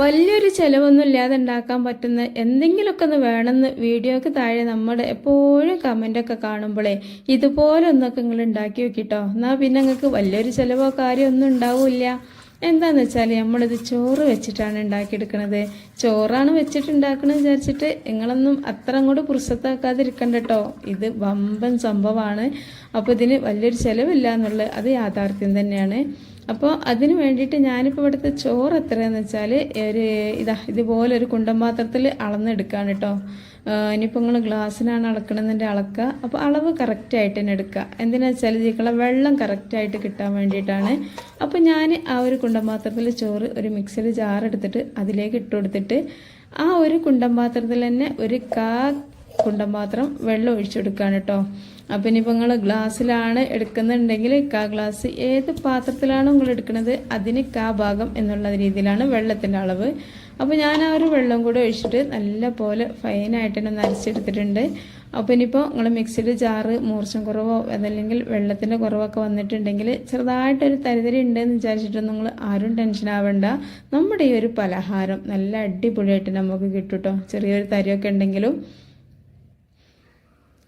വലിയൊരു ചിലവൊന്നും ഇല്ലാതെ ഉണ്ടാക്കാൻ പറ്റുന്ന എന്തെങ്കിലുമൊക്കെ ഒന്ന് വേണമെന്ന് വീഡിയോക്ക് താഴെ നമ്മുടെ എപ്പോഴും കമന്റൊക്കെ കാണുമ്പോഴേ ഇതുപോലെ ഒന്നൊക്കെ നിങ്ങൾ ഉണ്ടാക്കി വെക്കിട്ടോ എന്നാൽ പിന്നെ നിങ്ങൾക്ക് വലിയൊരു ചിലവോ കാര്യമൊന്നും ഉണ്ടാവില്ല. എന്താന്ന് വെച്ചാൽ നമ്മളിത് ചോറ് വെച്ചിട്ടാണ് ഉണ്ടാക്കിയെടുക്കണത്. ചോറാണ് വെച്ചിട്ടുണ്ടാക്കണമെന്ന് വിചാരിച്ചിട്ട് നിങ്ങളൊന്നും അത്ര അങ്ങോട്ട് പുറസത്താക്കാതിരിക്കണ്ട കേട്ടോ ഇത് വമ്പൻ സംഭവമാണ് അപ്പോൾ ഇതിന് വലിയൊരു ചിലവില്ല എന്നുള്ളത് അത് യാഥാർത്ഥ്യം തന്നെയാണ്. അപ്പോൾ അതിന് വേണ്ടിയിട്ട് ഞാനിപ്പോൾ ഇവിടുത്തെ ചോറ് എത്രയാണെന്ന് വെച്ചാൽ ഒരു ഇതാ ഇതുപോലെ ഒരു കുണ്ടൻ പാത്രത്തിൽ അളന്നെടുക്കുകയാണ് കേട്ടോ ഇനിയിപ്പോൾ നിങ്ങൾ ഗ്ലാസ്സിനാണ് അളക്കണമെന്നുണ്ടെങ്കിൽ അളക്കുക അപ്പോൾ അളവ് കറക്റ്റായിട്ട് തന്നെ എടുക്കുക എന്തിനാ വെച്ചാൽ ഇതിക്കുള്ള വെള്ളം കറക്റ്റായിട്ട് കിട്ടാൻ വേണ്ടിയിട്ടാണ്. അപ്പോൾ ഞാൻ ആ ഒരു കുണ്ടമ്പാത്രത്തിൽ ചോറ് ഒരു മിക്സിയിൽ ജാറെടുത്തിട്ട് അതിലേക്ക് ഇട്ട് കൊടുത്തിട്ട് ആ ഒരു കുണ്ടമ്പാത്രത്തിൽ തന്നെ ഒരു കാ കുണ്ടൻ പാത്രം വെള്ളം ഒഴിച്ചെടുക്കുകയാണ് കേട്ടോ അപ്പം ഇനിയിപ്പോൾ നിങ്ങൾ ഗ്ലാസ്സിലാണ് എടുക്കുന്നുണ്ടെങ്കിൽ കാ ഗ്ലാസ് ഏത് പാത്രത്തിലാണ് നിങ്ങൾ എടുക്കുന്നത് അതിന് കാ ഭാഗം എന്നുള്ള രീതിയിലാണ് വെള്ളത്തിന്റെ അളവ്. അപ്പോൾ ഞാൻ ആ ഒരു വെള്ളം കൂടെ ഒഴിച്ചിട്ട് നല്ല പോലെ ഫൈനായിട്ട് തന്നെ നരച്ചെടുത്തിട്ടുണ്ട് അപ്പോൾ ഇനിയിപ്പോൾ നിങ്ങൾ മിക്സിയുടെ ജാറ് മൂർച്ചം കുറവോ അതല്ലെങ്കിൽ വെള്ളത്തിന്റെ കുറവൊക്കെ വന്നിട്ടുണ്ടെങ്കിൽ ചെറുതായിട്ടൊരു തരിതരി ഉണ്ടെന്ന് വിചാരിച്ചിട്ടൊന്നും നിങ്ങൾ ആരും ടെൻഷൻ ആവണ്ട. നമ്മുടെ ഈ ഒരു പലഹാരം നല്ല അടിപൊളിയായിട്ട് നമുക്ക് കിട്ടും കേട്ടോ ചെറിയൊരു തരിയൊക്കെ ഉണ്ടെങ്കിലും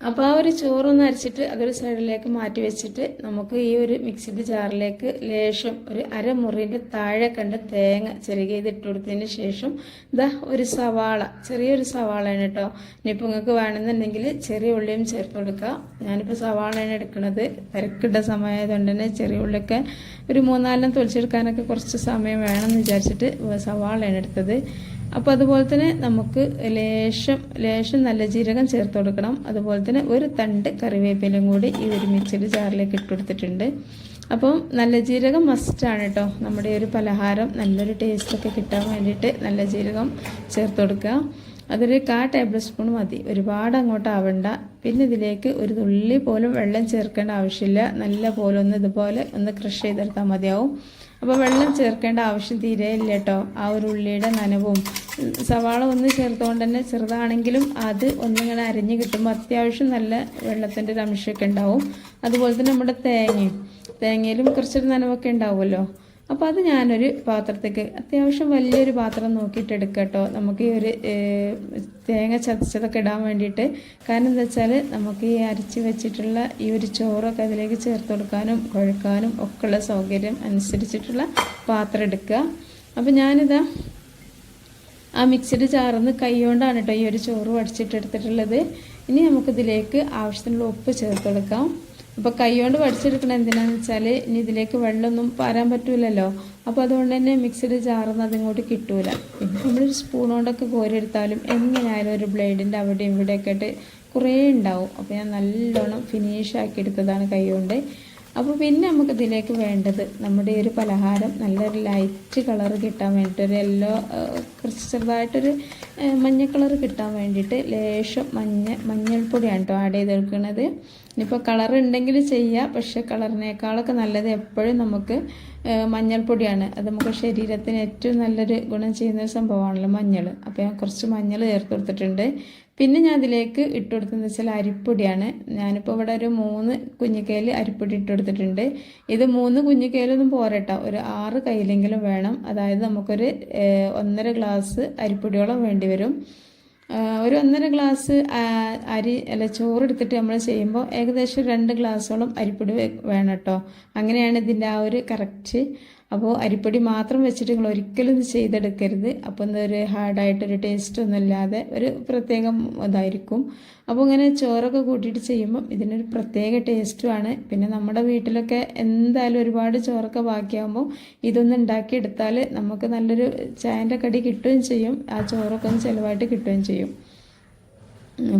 അപ്പോൾ ആ ഒരു ചോറൊന്ന് അരച്ചിട്ട് അതൊരു സൈഡിലേക്ക് മാറ്റി വെച്ചിട്ട് നമുക്ക് ഈ ഒരു മിക്സിന്റെ ജാറിലേക്ക് ലേശം ഒരു അരമുറിന്റെ താഴെ കണ്ട് തേങ്ങ ചെറുകിയത് ഇട്ട് കൊടുത്തതിന് ശേഷം ഇതാ ഒരു സവാള ചെറിയൊരു സവാളയാണ് കേട്ടോ ഇനിയിപ്പോൾ നിങ്ങൾക്ക് വേണമെന്നുണ്ടെങ്കിൽ ചെറിയ ഉള്ളിയും ചേർത്ത് കൊടുക്കുക ഞാനിപ്പോൾ സവാളയാണ് എടുക്കുന്നത് തിരക്കിട്ട സമയമായതുകൊണ്ട് തന്നെ ചെറിയ ഉള്ളിയൊക്കെ ഒരു മൂന്നാലെണ്ണം തൊളിച്ചെടുക്കാനൊക്കെ കുറച്ച് സമയം വേണമെന്ന് വിചാരിച്ചിട്ട് സവാളയാണ് എടുത്തത്. അപ്പോൾ അതുപോലെ തന്നെ നമുക്ക് ലേശം ലേശം നല്ല ജീരകം ചേർത്ത് കൊടുക്കണം. അതുപോലെ തന്നെ ഒരു തണ്ട് കറിവേപ്പിലും കൂടി ഈ ഒരു മിക്സിയുടെ ചാറിലേക്ക് ഇട്ടുകൊടുത്തിട്ടുണ്ട് അപ്പം നല്ല ജീരകം മസ്റ്റാണ് കേട്ടോ നമ്മുടെ ഒരു പലഹാരം നല്ലൊരു ടേസ്റ്റൊക്കെ കിട്ടാൻ വേണ്ടിയിട്ട് നല്ല ജീരകം ചേർത്ത് കൊടുക്കുക. അതൊരു കാ ടേബിൾ സ്പൂൺ മതി. ഒരുപാട് അങ്ങോട്ട് ആവണ്ട. പിന്നെ ഇതിലേക്ക് ഒരു തുള്ളി പോലും വെള്ളം ചേർക്കേണ്ട ആവശ്യമില്ല. നല്ല പോലെ ഒന്ന് ഇതുപോലെ ഒന്ന് ക്രഷ് ചെയ്തെടുത്താൽ മതിയാവും. അപ്പോൾ വെള്ളം ചേർക്കേണ്ട ആവശ്യം തീരെ ഇല്ല കേട്ടോ ആ ഒരു ഉള്ളിയുടെ നനവും. സവാള ഒന്ന് ചേർത്തുകൊണ്ട് തന്നെ ചെറുതാണെങ്കിലും അത് ഒന്നിങ്ങനെ അരിഞ്ഞ് കിട്ടുമ്പോൾ അത്യാവശ്യം നല്ല വെള്ളത്തിന്റെ ഒരു അംശമൊക്കെ ഉണ്ടാവും. അതുപോലെ തന്നെ നമ്മുടെ തേങ്ങയും. തേങ്ങയിലും കുറച്ചൊരു നനവൊക്കെ ഉണ്ടാവുമല്ലോ. അപ്പോൾ അത് ഞാനൊരു പാത്രത്തേക്ക് അത്യാവശ്യം വലിയൊരു പാത്രം നോക്കിയിട്ട് എടുക്കുക കേട്ടോ നമുക്ക് ഈ ഒരു തേങ്ങ ചതച്ചതൊക്കെ ഇടാൻ വേണ്ടിയിട്ട്. കാരണം എന്താ വെച്ചാൽ നമുക്ക് ഈ അരച്ച് വെച്ചിട്ടുള്ള ഈ ഒരു ചോറൊക്കെ അതിലേക്ക് ചേർത്ത് കൊടുക്കാനും കുഴക്കാനും ഒക്കെയുള്ള സൗകര്യം അനുസരിച്ചിട്ടുള്ള പാത്രം എടുക്കുക. അപ്പോൾ ഞാനിതാ ആ മിക്സിഡ് ചാർന്ന് കൈകൊണ്ടാണ് കേട്ടോ ഈ ഒരു ചോറ് വടിച്ചിട്ട് എടുത്തിട്ടുള്ളത്. ഇനി നമുക്കിതിലേക്ക് ആവശ്യത്തിനുള്ള ഉപ്പ് ചേർത്ത് കൊടുക്കാം. അപ്പോൾ കൈകൊണ്ട് വടിച്ചെടുക്കണം എന്തിനാന്ന് വെച്ചാൽ ഇനി ഇതിലേക്ക് വെള്ളമൊന്നും പാരാൻ പറ്റൂലല്ലോ. അപ്പോൾ അതുകൊണ്ട് തന്നെ മിക്സിഡ് ചാർന്ന് അതിങ്ങോട്ട് കിട്ടൂല. നമ്മളൊരു സ്പൂൺ കൊണ്ടൊക്കെ കോരിയെടുത്താലും എങ്ങനെയായാലും ഒരു ബ്ലേഡിന്റെ അവിടെയും ഇവിടെയൊക്കെ ആയിട്ട് കുറേ ഉണ്ടാവും. അപ്പോൾ ഞാൻ നല്ലോണം ഫിനിഷ് ആക്കി എടുത്തതാണ് കൈ കൊണ്ട് അപ്പോൾ പിന്നെ നമുക്ക് ഇതിലേക്ക് വേണ്ടത് നമ്മുടെ ഒരു പലഹാരം നല്ലൊരു ലൈറ്റ് കളർ കിട്ടാൻ വേണ്ടിയിട്ട് ഒരു യെല്ലോ ചെറുതായിട്ടൊരു മഞ്ഞ കളർ കിട്ടാൻ വേണ്ടിയിട്ട് ലേശം മഞ്ഞ മഞ്ഞൾപ്പൊടിയാണ് കേട്ടോ ആഡ് ചെയ്തെടുക്കുന്നത് ഇനിയിപ്പോൾ കളർ ഉണ്ടെങ്കിൽ ചെയ്യുക പക്ഷേ കളറിനേക്കാളൊക്കെ നല്ലത് എപ്പോഴും നമുക്ക് മഞ്ഞൾപ്പൊടിയാണ്. അത് നമുക്ക് ശരീരത്തിന് ഏറ്റവും നല്ലൊരു ഗുണം ചെയ്യുന്ന ഒരു സംഭവമാണല്ലോ മഞ്ഞൾ അപ്പോൾ ഞാൻ കുറച്ച് മഞ്ഞൾ ചേർത്ത് കൊടുത്തിട്ടുണ്ട്. പിന്നെ ഞാൻ അതിലേക്ക് ഇട്ട് കൊടുത്തതെന്ന് വെച്ചാൽ അരിപ്പൊടിയാണ്. ഞാനിപ്പോൾ ഇവിടെ ഒരു മൂന്ന് കുഞ്ഞിക്കയിൽ അരിപ്പൊടി ഇട്ട് കൊടുത്തിട്ടുണ്ട് ഇത് മൂന്ന് കുഞ്ഞിക്കയിലൊന്നും പോരട്ടോ ഒരു ആറ് കയ്യിലെങ്കിലും വേണം. അതായത് നമുക്കൊരു ഒന്നര ഗ്ലാസ് അരിപ്പൊടിയോളം വേണ്ടി വരും. ഒരു ഒന്നര ഗ്ലാസ് അരി അല്ല ചോറ് എടുത്തിട്ട് നമ്മൾ ചെയ്യുമ്പോൾ ഏകദേശം രണ്ട് ഗ്ലാസ്സോളം അരിപ്പൊടി വേണം കേട്ടോ അങ്ങനെയാണ് ഇതിന്റെ ആ ഒരു കറക്റ്റ് അപ്പോൾ അരിപ്പൊടി മാത്രം വെച്ചിട്ട് നിങ്ങൾ ഒരിക്കലും ഇത് ചെയ്തെടുക്കരുത്. അപ്പോൾ എന്തൊരു ഹാർഡായിട്ടൊരു ടേസ്റ്റ് ഒന്നും ഇല്ലാതെ ഒരു പ്രത്യേകം ഇതായിരിക്കും. അപ്പോൾ ഇങ്ങനെ ചോറൊക്കെ കൂട്ടിയിട്ട് ചെയ്യുമ്പം ഇതിനൊരു പ്രത്യേക ടേസ്റ്റുമാണ് പിന്നെ നമ്മുടെ വീട്ടിലൊക്കെ എന്തായാലും ഒരുപാട് ചോറൊക്കെ ബാക്കിയാകുമ്പോൾ ഇതൊന്ന് ഉണ്ടാക്കിയെടുത്താൽ നമുക്ക് നല്ലൊരു ചായന്റെ കടി കിട്ടുകയും ചെയ്യും. ആ ചോറൊക്കെ ഒന്ന് ചിലവായിട്ട് കിട്ടുകയും ചെയ്യും.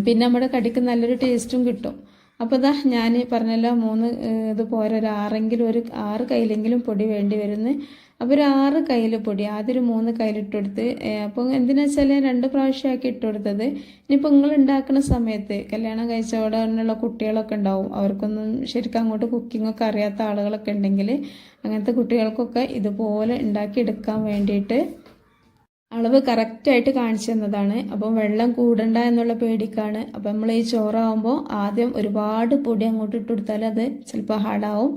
പിന്നെ നമ്മുടെ കടിക്ക് നല്ലൊരു ടേസ്റ്റും കിട്ടും. അപ്പോൾ ഇതാ ഞാൻ പറഞ്ഞല്ലോ മൂന്ന് ഇത് പോരെ ഒരു ആറെങ്കിലും ഒരു ആറ് കയ്യിലെങ്കിലും പൊടി വേണ്ടി വരുന്നു. അപ്പോൾ ഒരു ആറ് കയ്യിൽ പൊടി ആദ്യം ഒരു മൂന്ന് കയ്യിലിട്ട് കൊടുത്ത് അപ്പോൾ എന്തിനാ വെച്ചാൽ രണ്ട് പ്രാവശ്യമാക്കി ഇട്ട് കൊടുത്തത് ഇനിയിപ്പോൾ നിങ്ങൾ ഉണ്ടാക്കുന്ന സമയത്ത് കല്യാണം കഴിച്ച അവിടെ തന്നെയുള്ള കുട്ടികളൊക്കെ ഉണ്ടാവും അവർക്കൊന്നും ശരിക്കും അങ്ങോട്ട് കുക്കിങ്ങൊക്കെ അറിയാത്ത ആളുകളൊക്കെ ഉണ്ടെങ്കിൽ അങ്ങനത്തെ കുട്ടികൾക്കൊക്കെ ഇതുപോലെ ഉണ്ടാക്കി എടുക്കാൻ വേണ്ടിയിട്ട് അളവ് കറക്റ്റായിട്ട് കാണിച്ചു തന്നതാണ്. അപ്പം വെള്ളം കൂടണ്ട എന്നുള്ള പേടിക്കാണ്. അപ്പം നമ്മൾ ഈ ചോറാവുമ്പോൾ ആദ്യം ഒരുപാട് പൊടി അങ്ങോട്ട് ഇട്ട് കൊടുത്താൽ അത് ചിലപ്പോൾ ഹാർഡാവും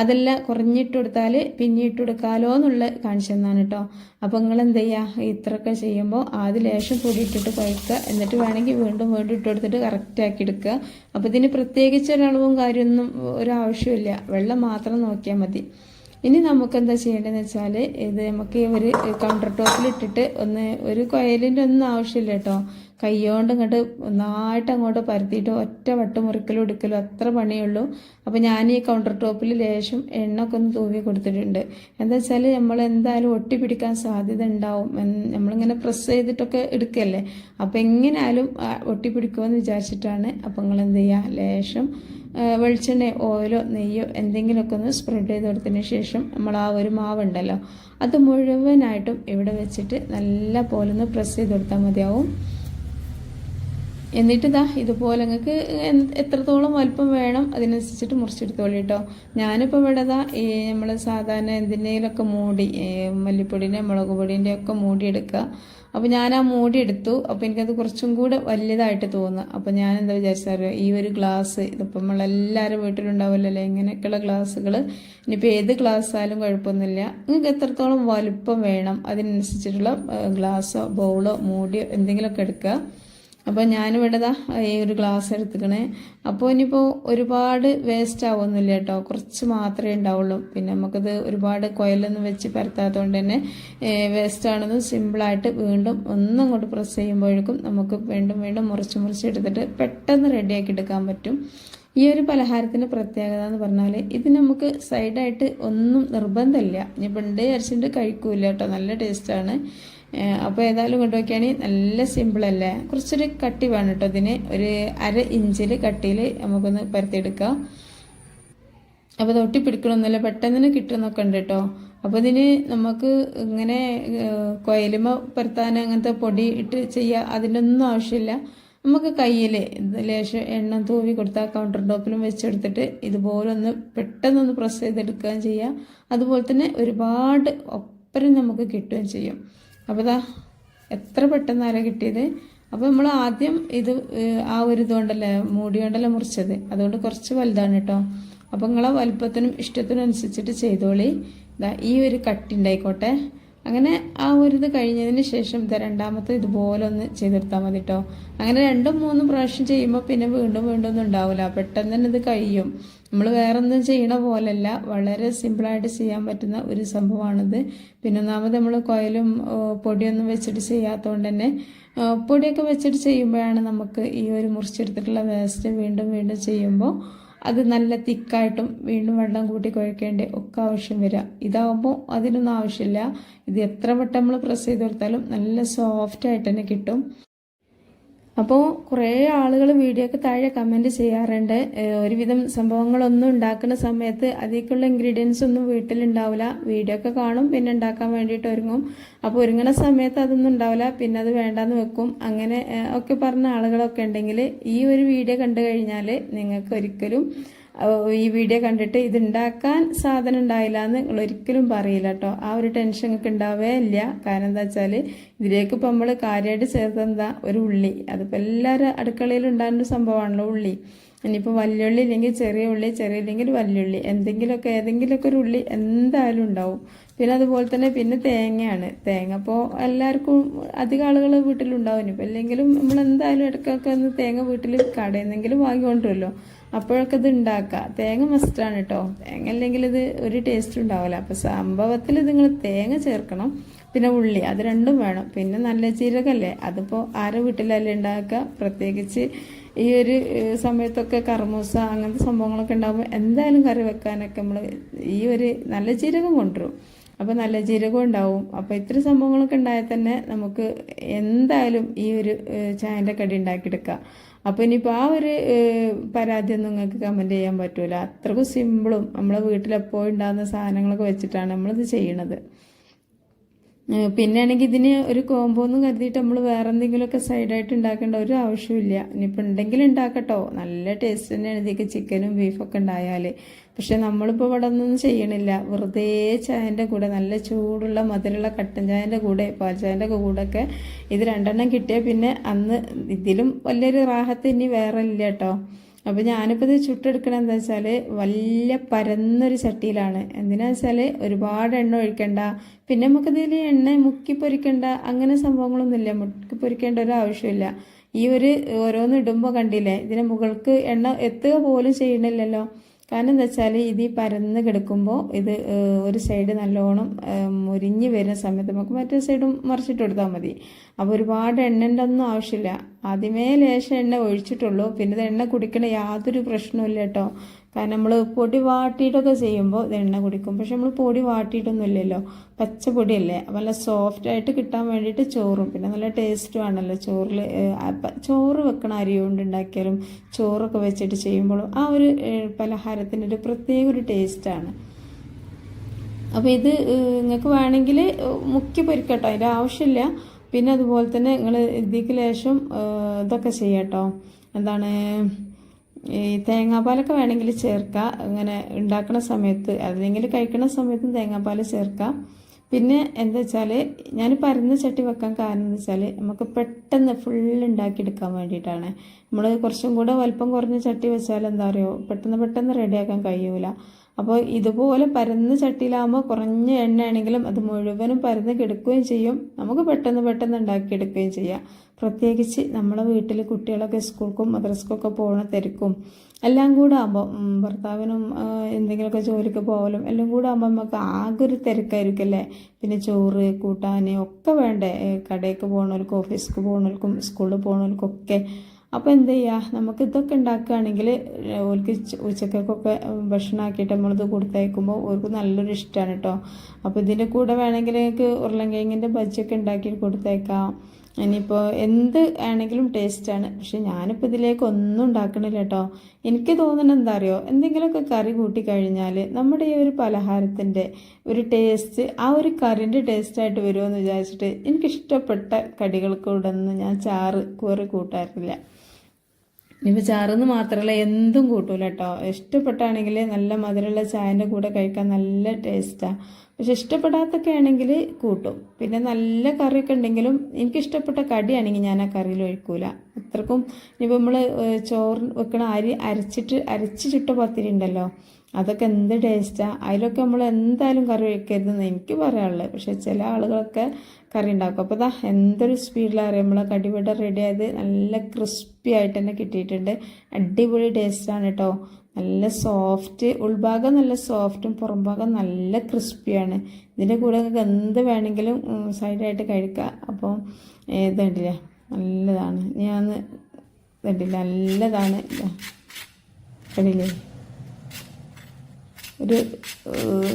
അതല്ല കുറഞ്ഞിട്ട് കൊടുത്താൽ പിന്നെ ഇട്ട് കൊടുക്കാലോ എന്നുള്ള കാണിച്ചു തന്നാണ് കേട്ടോ അപ്പം നിങ്ങൾ എന്ത് ചെയ്യുക ഇത്രയൊക്കെ ചെയ്യുമ്പോൾ ആദ്യം ലേശം പൊടി ഇട്ടിട്ട് കുഴക്കുക എന്നിട്ട് വേണമെങ്കിൽ വീണ്ടും വീണ്ടും ഇട്ട് കൊടുത്തിട്ട് കറക്റ്റാക്കി എടുക്കുക അപ്പോൾ ഇതിന് പ്രത്യേകിച്ച് ഒരളവും കാര്യമൊന്നും ഒരാവശ്യമില്ല വെള്ളം മാത്രം നോക്കിയാൽ മതി. ഇനി നമുക്ക് എന്താ ചെയ്യേണ്ടതെന്ന് വെച്ചാൽ ഇത് നമുക്ക് ഒരു കൗണ്ടർ ടോപ്പിൽ ഇട്ടിട്ട് ഒന്ന് ഒരു കൊയലിന്റെ ഒന്നും ആവശ്യമില്ല കേട്ടോ. കൈകൊണ്ട് ഇങ്ങോട്ട് നന്നായിട്ട് അങ്ങോട്ട് പരത്തിയിട്ട് ഒറ്റ വട്ട് മുറിക്കലും എടുക്കലും അത്ര പണിയുള്ളൂ. അപ്പോൾ ഞാൻ ഈ കൗണ്ടർ ടോപ്പിൽ ലേശം എണ്ണ ഒക്കെ ഒന്ന് തൂവി കൊടുത്തിട്ടുണ്ട്. എന്താ വെച്ചാൽ നമ്മൾ എന്തായാലും ഒട്ടി പിടിക്കാൻ സാധ്യത ഉണ്ടാവും. നമ്മളിങ്ങനെ പ്രസ് ചെയ്തിട്ടൊക്കെ എടുക്കല്ലേ? അപ്പോൾ എങ്ങനെയാലും ഒട്ടി ഒട്ടിപ്പിടിക്കുമെന്ന് വിചാരിച്ചിട്ടാണ് അപ്പോൾ നിങ്ങൾ എന്ത് ചെയ്യുക ലേശം വെളിച്ചെണ്ണയോ വെളിച്ചെണ്ണ ഓയിലോ നെയ്യോ എന്തെങ്കിലുമൊക്കെ ഒന്ന് സ്പ്രെഡ് ചെയ്ത് കൊടുത്തതിന് ശേഷം നമ്മൾ ആ ഒരു മാവുണ്ടല്ലോ. അത് മുഴുവനായിട്ടും ഇവിടെ വെച്ചിട്ട് നല്ല പോലെ ഒന്ന് പ്രസ് ചെയ്ത് കൊടുത്താൽ മതിയാവും. എന്നിട്ട് ഇതാ ഇതുപോലെ നിങ്ങൾക്ക് എത്രത്തോളം വലുപ്പം വേണം അതിനനുസരിച്ചിട്ട് മുറിച്ചെടുത്തോളി കേട്ടോ ഞാനിപ്പോൾ ഇവിടെ ഇതാ നമ്മൾ സാധാരണ എന്തിന്റെയിലൊക്കെ മൂടി മല്ലിപ്പൊടിന്റെ മുളക് പൊടീന്റെ ഒക്കെ മൂടി എടുക്കുക അപ്പോൾ ഞാൻ ആ മൂടി എടുത്തു അപ്പോൾ എനിക്കത് കുറച്ചും കൂടെ വലിയതായിട്ട് തോന്നുക അപ്പോൾ ഞാൻ എന്താ വിചാരിച്ചറിയോ ഈ ഒരു ഗ്ലാസ് ഇതിപ്പോൾ നമ്മളെല്ലാവരും വീട്ടിലുണ്ടാവില്ലല്ലോ ഇങ്ങനെയൊക്കെയുള്ള ഗ്ലാസ്സുകൾ ഇനിയിപ്പോൾ ഏത് ഗ്ലാസ് ആയാലും കുഴപ്പമൊന്നുമില്ല. നിങ്ങൾക്ക് എത്രത്തോളം വലുപ്പം വേണം അതിനനുസരിച്ചിട്ടുള്ള ഗ്ലാസ്സോ ബൗളോ മൂടിയോ എന്തെങ്കിലുമൊക്കെ എടുക്കുക. അപ്പോൾ ഞാനിവിടെ ദാ ഈ ഒരു ഗ്ലാസ് എടുത്തുക്കണേ. അപ്പോൾ ഇനിയിപ്പോൾ ഒരുപാട് വേസ്റ്റ് ആവുമൊന്നുമില്ല കേട്ടോ. കുറച്ച് മാത്രമേ ഉണ്ടാവുള്ളൂ. പിന്നെ നമുക്കത് ഒരുപാട് കൊയലൊന്നും വെച്ച് പരത്താത്തതുകൊണ്ട് തന്നെ വേസ്റ്റ് ആണെന്ന് സിമ്പിളായിട്ട് വീണ്ടും ഒന്നും അങ്ങോട്ട് പ്രസ് ചെയ്യുമ്പോഴേക്കും നമുക്ക് വീണ്ടും വീണ്ടും മുറിച്ച് മുറിച്ച് എടുത്തിട്ട് പെട്ടെന്ന് റെഡിയാക്കി എടുക്കാൻ പറ്റും. ഈ ഒരു പലഹാരത്തിന്റെ പ്രത്യേകത എന്ന് പറഞ്ഞാൽ ഇത് നമുക്ക് സൈഡായിട്ട് ഒന്നും നിർബന്ധമില്ല. ഇനി ഉണ്ട് അരച്ചിട്ട് കഴിക്കൂല കേട്ടോ. നല്ല ടേസ്റ്റാണ് അപ്പോൾ ഏതായാലും കൊണ്ടുപോയിക്കുകയാണെങ്കിൽ നല്ല സിമ്പിൾ അല്ലേ? കുറച്ചൊരു കട്ടി വേണം കേട്ടോ ഇതിന്. ഒരു അര ഇഞ്ചിൽ കട്ടിയിൽ നമുക്കൊന്ന് പരത്തിയെടുക്കാം. അപ്പോൾ തൊട്ടി പിടിക്കണമെന്നല്ല പെട്ടെന്ന് തന്നെ കിട്ടുന്നൊക്കെ ഉണ്ട് കേട്ടോ. അപ്പോൾ ഇതിന് നമുക്ക് ഇങ്ങനെ കൊയലുമ പരത്താൻ അങ്ങനത്തെ പൊടി ഇട്ട് ചെയ്യുക അതിന്റെ ഒന്നും ആവശ്യമില്ല. നമുക്ക് കയ്യിൽ ലേശം എണ്ണ തൂവി കൊടുത്താൽ കൗണ്ടർ ടോപ്പിലും വെച്ചെടുത്തിട്ട് ഇതുപോലെ ഒന്ന് പെട്ടെന്നൊന്ന് പ്രസ് ചെയ്തെടുക്കുകയും ചെയ്യാം. അതുപോലെ തന്നെ ഒരുപാട് ഒപ്പരം നമുക്ക് കിട്ടുകയും ചെയ്യും. അപ്പോൾ ഇതാ എത്ര പെട്ടെന്നാണ് കിട്ടിയത്? അപ്പോൾ നമ്മൾ ആദ്യം ഇത് ആ ഒരു ഇതുകൊണ്ടല്ലേ മൂടി കൊണ്ടല്ലേ മുറിച്ചത്. അതുകൊണ്ട് കുറച്ച് വലുതാണ് കേട്ടോ അപ്പോൾ നിങ്ങളെ വലുപ്പത്തിനും ഇഷ്ടത്തിനും അനുസരിച്ചിട്ട് ചെയ്തോളി. ഇതാ ഈ ഒരു കട്ടി ഉണ്ടായിക്കോട്ടെ. അങ്ങനെ ആ ഒരു ഇത് കഴിഞ്ഞതിന് ശേഷം ഇതാ രണ്ടാമത്തെ ഇതുപോലെ ഒന്ന് ചെയ്തെടുത്താൽ മതി കേട്ടോ അങ്ങനെ രണ്ടും മൂന്നും പ്രാവശ്യം ചെയ്യുമ്പോൾ പിന്നെ വീണ്ടും വീണ്ടും ഒന്നും ഉണ്ടാവില്ല പെട്ടെന്ന് തന്നെ ഇത് കഴിയും. നമ്മൾ വേറൊന്നും ചെയ്യണ പോലല്ല. വളരെ സിമ്പിളായിട്ട് ചെയ്യാൻ പറ്റുന്ന ഒരു സംഭവമാണിത്. പിന്നെ ഒന്നാമത് നമ്മൾ കോയിലും പൊടിയൊന്നും വെച്ചിട്ട് ചെയ്യാത്തതുകൊണ്ട് തന്നെ പൊടിയൊക്കെ വെച്ചിട്ട് ചെയ്യുമ്പോഴാണ് നമുക്ക് ഈ ഒരു മുറിച്ചെടുത്തിട്ടുള്ള വേസ്റ്റ് വീണ്ടും വീണ്ടും ചെയ്യുമ്പോൾ അത് നല്ല തിക്കായിട്ടും വീണ്ടും വെള്ളം കൂട്ടി കുഴക്കേണ്ട ഒക്കെ ആവശ്യം വരിക ഇതാവുമ്പോൾ അതിനൊന്നും ആവശ്യമില്ല ഇത് എത്ര വട്ടം നമ്മൾ പ്രസ് ചെയ്ത് കൊടുത്താലും നല്ല സോഫ്റ്റ് ആയിട്ട് തന്നെ കിട്ടും. അപ്പോൾ കുറേ ആളുകൾ വീഡിയോക്ക് താഴെ കമന്റ് ചെയ്യാറുണ്ട്. ഒരുവിധം സംഭവങ്ങളൊന്നും ഉണ്ടാക്കുന്ന സമയത്ത് അതിലേക്കുള്ള ഇൻഗ്രീഡിയൻസ് ഒന്നും വീട്ടിലുണ്ടാവില്ല വീഡിയോ ഒക്കെ കാണും പിന്നെ ഉണ്ടാക്കാൻ വേണ്ടിയിട്ട് ഒരുങ്ങും. അപ്പോൾ ഒരുങ്ങുന്ന സമയത്ത് അതൊന്നും ഉണ്ടാവില്ല പിന്നെ അത് വേണ്ടാന്ന് വെക്കും. അങ്ങനെ ഒക്കെ പറഞ്ഞ ആളുകളൊക്കെ ഉണ്ടെങ്കിൽ ഈ ഒരു വീഡിയോ കണ്ടു കഴിഞ്ഞാൽ നിങ്ങൾക്ക് ഒരിക്കലും ഈ വീഡിയോ കണ്ടിട്ട് ഇത് ഉണ്ടാക്കാൻ സാധനം ഉണ്ടായില്ല എന്ന് നിങ്ങൾ ഒരിക്കലും പറയില്ല കേട്ടോ ആ ഒരു ടെൻഷൻ ഒക്കെ ഉണ്ടാവേ ഇല്ല. കാരണം എന്താ വെച്ചാൽ ഇതിലേക്ക് ഇപ്പം നമ്മൾ കാര്യമായിട്ട് ചേർത്ത് എന്താ? ഒരു ഉള്ളി. അതിപ്പോൾ എല്ലാവരും അടുക്കളയിൽ ഉണ്ടാകുന്ന സംഭവമാണല്ലോ ഉള്ളി. ഇനിയിപ്പോൾ വല്യുള്ളി ഇല്ലെങ്കിൽ ചെറിയ ഉള്ളി ചെറിയ ഇല്ലെങ്കിൽ വലിയുള്ളി. എന്തെങ്കിലുമൊക്കെ ഏതെങ്കിലുമൊക്കെ ഒരു ഉള്ളി എന്തായാലും ഉണ്ടാവും. പിന്നെ അതുപോലെ തന്നെ പിന്നെ തേങ്ങയാണ്. തേങ്ങ അപ്പോൾ എല്ലാവർക്കും അധികം ആളുകൾ വീട്ടിലുണ്ടാവും. ഇനിയിപ്പോൾ അല്ലെങ്കിലും നമ്മൾ എന്തായാലും ഇടയ്ക്കൊക്കെ ഒന്ന് തേങ്ങ വീട്ടിൽ കടയിൽ നിന്നെങ്കിലും അപ്പോഴൊക്കെ ഇത് ഉണ്ടാക്കുക. തേങ്ങ മസ്റ്റാണ് കേട്ടോ തേങ്ങ അല്ലെങ്കിൽ ഇത് ഒരു ടേസ്റ്റ് ഉണ്ടാവില്ല. അപ്പോൾ സംഭവത്തിൽ നിങ്ങൾ തേങ്ങ ചേർക്കണം പിന്നെ ഉള്ളി അത് രണ്ടും വേണം. പിന്നെ നല്ല ജീരകല്ലേ അതിപ്പോ ആരെ വീട്ടിലല്ലേ ഉണ്ടാക്കുക? പ്രത്യേകിച്ച് ഈ ഒരു സമയത്തൊക്കെ കർമൂസ അങ്ങനത്തെ സംഭവങ്ങളൊക്കെ ഉണ്ടാകുമ്പോൾ എന്തായാലും കറി വെക്കാനൊക്കെ നമ്മൾ ഈ ഒരു നല്ല ജീരകം കൊണ്ടുവരും. അപ്പോൾ നല്ല ജീരകം ഉണ്ടാവും. അപ്പോൾ ഇത്ര സംഭവങ്ങളൊക്കെ ഉണ്ടായാൽ തന്നെ നമുക്ക് എന്തായാലും ഈ ഒരു ചായന്റെ കടി ഉണ്ടാക്കിയെടുക്കാം. അപ്പോൾ ഇനിയിപ്പോൾ ആ ഒരു പരാതി പരാതിയൊന്നും നിങ്ങൾക്ക് കമന്റ് ചെയ്യാൻ പറ്റൂല. അത്രക്കും സിമ്പിളും നമ്മളെ വീട്ടിലെപ്പോഴും ഉണ്ടാകുന്ന സാധനങ്ങളൊക്കെ വെച്ചിട്ടാണ് നമ്മളിത് ചെയ്യണത്. പിന്നെ ആണെങ്കിൽ ഇതിന് ഒരു കോംബോ ഒന്നും കരുതിയിട്ട് നമ്മൾ വേറെ എന്തെങ്കിലുമൊക്കെ സൈഡായിട്ട് ഉണ്ടാക്കേണ്ട ഒരു ആവശ്യമില്ല ഇനിയിപ്പോൾ ഉണ്ടെങ്കിൽ ഉണ്ടാക്കട്ടോ. നല്ല ടേസ്റ്റ് തന്നെയാണ് ഇതിലേക്ക് ചിക്കനും ബീഫൊക്കെ ഉണ്ടായാൽ പക്ഷെ നമ്മളിപ്പോൾ ഇവിടെ ഒന്നും ചെയ്യണില്ല. വെറുതെ ചായന്റെ കൂടെ നല്ല ചൂടുള്ള മധുരമുള്ള കട്ടൻ ചായന്റെ കൂടെ പാൽ ചായന്റെ കൂടെ ഒക്കെ ഇത് രണ്ടെണ്ണം കിട്ടിയാൽ പിന്നെ അന്ന് ഇതിലും വലിയൊരു റാഹത്ത് ഇനി വേറെ ഇല്ല കേട്ടോ. അപ്പോൾ ഞാനിപ്പോൾ ഇത് ചുട്ടെടുക്കണത് എന്താ വെച്ചാൽ വലിയ പരന്നൊരു ചട്ടിയിലാണ്. എന്തിനാ വെച്ചാൽ ഒരുപാട് എണ്ണ ഒഴിക്കണ്ട. പിന്നെ നമുക്കിതിൽ എണ്ണ മുക്കി പൊരിക്കണ്ട. അങ്ങനെ സംഭവങ്ങളൊന്നുമില്ല. മുക്കി പൊരിക്കേണ്ട ഒരു ആവശ്യമില്ല. ഈ ഒരു ഓരോന്ന് ഇടുമ്പോൾ കണ്ടില്ലേ ഇതിന് മുകൾക്ക് എണ്ണ എത്തുക പോലും ചെയ്യണില്ലല്ലോ. കാരണം എന്താ വെച്ചാൽ ഇത് ഈ പരന്ന് കിടക്കുമ്പോൾ ഇത് ഒരു സൈഡ് നല്ലോണം മുരിഞ്ഞ് വരുന്ന സമയത്ത് നമുക്ക് മറ്റേ സൈഡും മറിച്ചിട്ട് കൊടുത്താൽ മതി. അപ്പോൾ ഒരുപാട് എണ്ണന്റെ ഒന്നും ആവശ്യമില്ല. ആദ്യമേ ലേശം എണ്ണ ഒഴിച്ചിട്ടുള്ളൂ. പിന്നെ ഇത് എണ്ണ കുടിക്കണ യാതൊരു പ്രശ്നമില്ല കേട്ടോ. കാരണം നമ്മൾ പൊടി വാട്ടിയിട്ടൊക്കെ ചെയ്യുമ്പോൾ ഇത് എണ്ണ കുടിക്കും. പക്ഷെ നമ്മൾ പൊടി വാട്ടിയിട്ടൊന്നുമില്ലല്ലോ പച്ച പൊടിയല്ലേ അപ്പോൾ നല്ല സോഫ്റ്റ് ആയിട്ട് കിട്ടാൻ വേണ്ടിയിട്ട് ചോറും. പിന്നെ നല്ല ടേസ്റ്റും ആണല്ലോ ചോറിൽ ചോറ് വെക്കണ അരി കൊണ്ട് ഉണ്ടാക്കിയാലും ചോറൊക്കെ വെച്ചിട്ട് ചെയ്യുമ്പോഴും ആ ഒരു പലഹാരത്തിന്റെ ഒരു പ്രത്യേക ഒരു ടേസ്റ്റാണ് അപ്പോൾ ഇത് നിങ്ങൾക്ക് വേണമെങ്കിൽ മുക്കി പൊരിക്കട്ടോ. അതിന്റെ ആവശ്യമില്ല. പിന്നെ അതുപോലെ തന്നെ നിങ്ങൾ ഇതിക്ക് ലേശം ഇതൊക്കെ ചെയ്യാട്ടോ എന്താണ് ഈ തേങ്ങാപ്പാലൊക്കെ വേണമെങ്കിൽ ചേർക്കാം. ഇങ്ങനെ ഉണ്ടാക്കുന്ന സമയത്ത് അല്ലെങ്കിൽ കഴിക്കുന്ന സമയത്തും തേങ്ങാപ്പാൽ ചേർക്കാം. പിന്നെ എന്താ വെച്ചാൽ ഞാൻ പരന്ന ചട്ടി വെക്കാൻ കാരണം എന്താ വെച്ചാൽ നമുക്ക് പെട്ടെന്ന് ഫുൾ ഉണ്ടാക്കിയെടുക്കാൻ വേണ്ടിയിട്ടാണ്. നമ്മൾ കുറച്ചും കൂടെ വലിപ്പം കുറഞ്ഞ ചട്ടി വെച്ചാൽ എന്താ പറയുക പെട്ടെന്ന് പെട്ടെന്ന് റെഡിയാക്കാൻ കഴിയൂല. അപ്പോൾ ഇതുപോലെ പരന്ന് ചട്ടിയിലാകുമ്പോൾ കുറഞ്ഞ എണ്ണയാണെങ്കിലും അത് മുഴുവനും പരന്ന് കിടക്കുകയും ചെയ്യും. നമുക്ക് പെട്ടെന്ന് പെട്ടെന്ന് ഉണ്ടാക്കിയെടുക്കുകയും ചെയ്യാം. പ്രത്യേകിച്ച് നമ്മളെ വീട്ടിൽ കുട്ടികളൊക്കെ സ്കൂൾക്കും മദ്രസ്ക്കൊക്കെ പോകുന്ന തിരക്കും. എല്ലാം കൂടെ ആകുമ്പോൾ ഭർത്താവിനും എന്തെങ്കിലുമൊക്കെ ജോലിക്ക് പോകലും എല്ലാം കൂടെ ആകുമ്പോൾ നമുക്ക് ആകെ ഒരു തിരക്കായിരിക്കും അല്ലേ? പിന്നെ ചോറ് കൂട്ടാൻ ഒക്കെ വേണ്ടേ? കടയ്ക്ക് പോകുന്നവർക്കും ഓഫീസിക്ക് പോകുന്നവർക്കും സ്കൂളിൽ പോകുന്നവർക്കൊക്കെ അപ്പോൾ എന്ത് ചെയ്യുക നമുക്ക് ഇതൊക്കെ ഉണ്ടാക്കുകയാണെങ്കിൽ ഓർക്ക് ഉച്ചക്കൊക്കെ ഭക്ഷണമാക്കിയിട്ട് നമ്മളിത് കൊടുത്തയക്കുമ്പോൾ ഓർക്ക് നല്ലൊരു ഇഷ്ടമാണ് കേട്ടോ അപ്പോൾ ഇതിന്റെ കൂടെ വേണമെങ്കിൽ നിങ്ങൾക്ക് ഉരുളങ്കിഴങ്ങിന്റെ ബജ്ജൊക്കെ ഉണ്ടാക്കി കൊടുത്തേക്കാം ഇനിയിപ്പോൾ എന്ത് ആണെങ്കിലും ടേസ്റ്റാണ് പക്ഷെ ഞാനിപ്പോൾ ഇതിലേക്ക് ഒന്നും ഉണ്ടാക്കണില്ല കേട്ടോ എനിക്ക് തോന്നുന്നത് എന്താ അറിയോ? എന്തെങ്കിലുമൊക്കെ കറി കൂട്ടി കഴിഞ്ഞാൽ നമ്മുടെ ഈ ഒരു പലഹാരത്തിന്റെ ഒരു ടേസ്റ്റ് ആ ഒരു കറിന്റെ ടേസ്റ്റായിട്ട് വരുമോ എന്ന് വിചാരിച്ചിട്ട് എനിക്കിഷ്ടപ്പെട്ട കടികൾക്കൂടെ ഒന്നും ഞാൻ ചാറ് കൂറി കൂട്ടാറില്ല. ഇനിയിപ്പോൾ ചാറെന്ന് മാത്രമല്ല എന്തും കൂട്ടൂല കേട്ടോ ഇഷ്ടപ്പെട്ടാണെങ്കിൽ നല്ല മധുരമുള്ള ചായന്റെ കൂടെ കഴിക്കാൻ നല്ല ടേസ്റ്റാണ് പക്ഷെ ഇഷ്ടപ്പെടാത്തൊക്കെ ആണെങ്കിൽ കൂട്ടും. പിന്നെ നല്ല കറിയൊക്കെ ഉണ്ടെങ്കിലും എനിക്ക് ഇഷ്ടപ്പെട്ട കടിയാണെങ്കിൽ ഞാൻ ആ കറിയിൽ ഒഴിക്കൂല. അത്രക്കും ഇനിയിപ്പോൾ നമ്മൾ ചോറ് വെക്കണ അരി അരച്ചിട്ട് അരച്ച് ചുട്ട പത്തിരി ഉണ്ടല്ലോ അതൊക്കെ എന്ത് ടേസ്റ്റാണ് അതിലൊക്കെ നമ്മൾ എന്തായാലും കറി വയ്ക്കരുതെന്ന് എനിക്ക് പറയാനുള്ളത്. പക്ഷെ ചില ആളുകളൊക്കെ കറി ഉണ്ടാക്കും. അപ്പോൾ ഇതാ എന്തൊരു സ്പീഡിലാണ് നമ്മൾ കടിവട റെഡി ആയത് നല്ല ക്രിസ്പി ആയിട്ട് തന്നെ കിട്ടിയിട്ടുണ്ട്. അടിപൊളി ടേസ്റ്റാണ് കേട്ടോ നല്ല സോഫ്റ്റ് ഉൾഭാഗം നല്ല സോഫ്റ്റും പുറംഭാഗം നല്ല ക്രിസ്പിയാണ് ഇതിന്റെ കൂടെ നിങ്ങൾക്ക് എന്ത് വേണമെങ്കിലും സൈഡായിട്ട് കഴിക്കുക അപ്പോൾ ഇത് കണ്ടില്ലേ? നല്ലതാണ്. ഞാൻ കണ്ടില്ല? നല്ലതാണ്. കണ്ടില്ലേ? ഒരു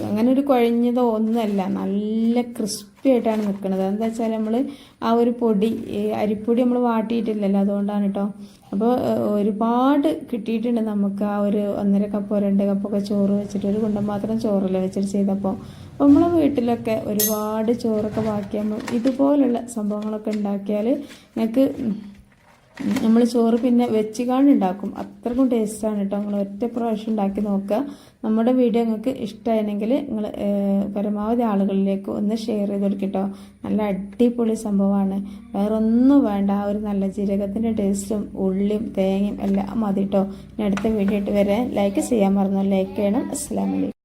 അങ്ങനെ ഒരു കുഴഞ്ഞതോ ഒന്നുമല്ല നല്ല ക്രിസ്പി ആയിട്ടാണ് നിൽക്കുന്നത് എന്താ വെച്ചാൽ നമ്മൾ ആ ഒരു പൊടി അരിപ്പൊടി നമ്മൾ വാട്ടിയിട്ടില്ലല്ലോ അതുകൊണ്ടാണ് കേട്ടോ അപ്പോൾ ഒരുപാട് കിട്ടിയിട്ടുണ്ട് നമുക്ക് ആ ഒരു ഒന്നര കപ്പോ രണ്ട് കപ്പൊക്കെ ചോറ് വെച്ചിട്ട്. ഒരു കുണ്ടം മാത്രം ചോറല്ലേ വെച്ചിട്ട് ചെയ്തപ്പോൾ അപ്പോൾ നമ്മളെ വീട്ടിലൊക്കെ ഒരുപാട് ചോറൊക്കെ ബാക്കിയാകുമ്പോൾ ഇതുപോലുള്ള സംഭവങ്ങളൊക്കെ ഉണ്ടാക്കിയാൽ നിങ്ങൾക്ക് നമ്മൾ ചോറ് പിന്നെ വെച്ച് കാണുണ്ടാക്കും അത്രക്കും ടേസ്റ്റാണ് കേട്ടോ നിങ്ങൾ ഒറ്റ പ്രാവശ്യം ഉണ്ടാക്കി നോക്കുക. നമ്മുടെ വീഡിയോ നിങ്ങൾക്ക് ഇഷ്ടമായിരുന്നെങ്കിൽ നിങ്ങൾ പരമാവധി ആളുകളിലേക്ക് ഒന്ന് ഷെയർ ചെയ്ത് കൊടുക്കട്ടോ നല്ല അടിപൊളി സംഭവമാണ്. വേറെ ഒന്നും വേണ്ട. ആ ഒരു നല്ല ജീരകത്തിന്റെ ടേസ്റ്റും ഉള്ളിയും തേങ്ങയും എല്ലാം മതി കേട്ടോ ഇനി അടുത്ത വീഡിയോ ആയിട്ട് വരെ ലൈക്ക് ചെയ്യാൻ മറന്നു. ലൈക്ക് ചെയ്യണം. അസ്സാം വലൈക്കും